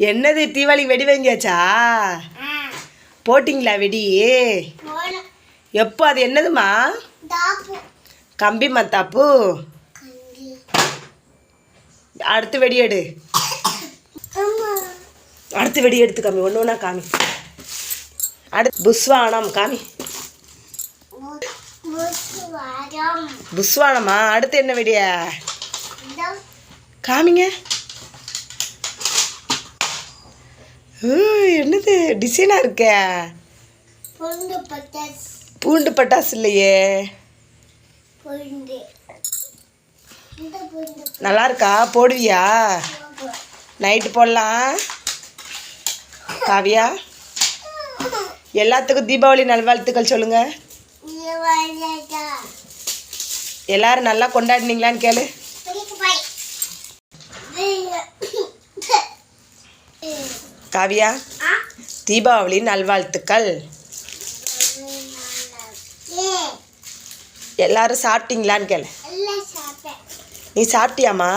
என்னது தீபாவளி வெடி வாங்கியாச்சா? போட்டிங்களா வெடி? எப்போ அது என்னதுமா கம்பி மத்தாப்பு? அடுத்து வெடி எடு. அடுத்து வெடி எடுத்து காமி. ஒன்று ஒன்றா காமி. அடுத்து புஸ்வானம் காமி. புஸ்வானமா. அடுத்து என்ன வெடியா? காமிங்க. என்னது? டிசைனாக இருக்கே? பூண்டு பட்டாசு. இல்லையே. நல்லா இருக்கா? போடுவியா? நைட்டு போடலாம். காவியா? எல்லாத்துக்கும் தீபாவளி நல்வாழ்த்துக்கள் சொல்லுங்க. எல்லாரும் நல்லா கொண்டாடினீங்களான்னு கேளு. காவியா தீபாவளி நல்வாழ்த்துக்கள். எல்லாரும் சாப்பிட்டீங்களான்னு கேளு. நீ சாப்பிட்டியாம்மா?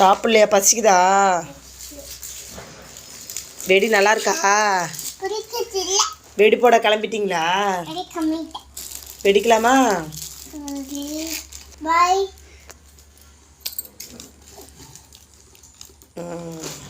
சாப்பிட்லையா பசிக்குதா? வெடி நல்லா இருக்கா வெடி போட கிளம்பிட்டீங்களா? வெடிக்கலாமா? Bye. Mm.